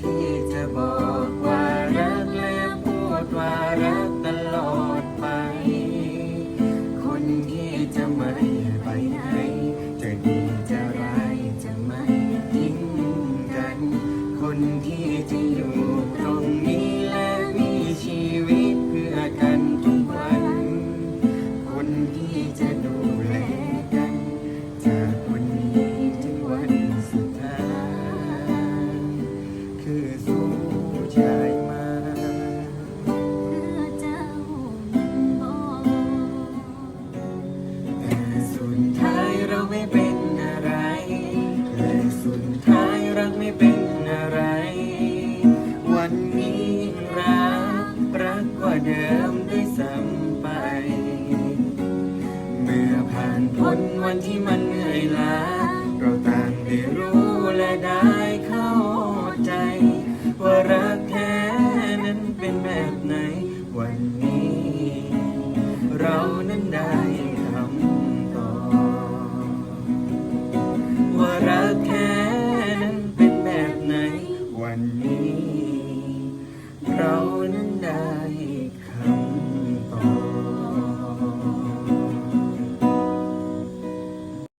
ที่จะบอกว่ารักและพูดว่ารักตลอดไป คนที่จะไม่ไปไหนจะดีจะร้ายจะไม่ทิ้งกัน คนที่จะอยู่ตรงนี้และ สุดท้ายรักไม่เป็นอะไร วันนี้รักรักกว่าเดิมด้วยซ้ำไป เมื่อผ่านพ้นวันที่มันเหนื่อยล้าเราต่างได้รู้และได้เข้าใจ ว่ารักแท้นั้นเป็นแบบไหน วันนี้ เรานั้นได้ ว่ารักแท้นั้นเป็นแบบไหน วันนี้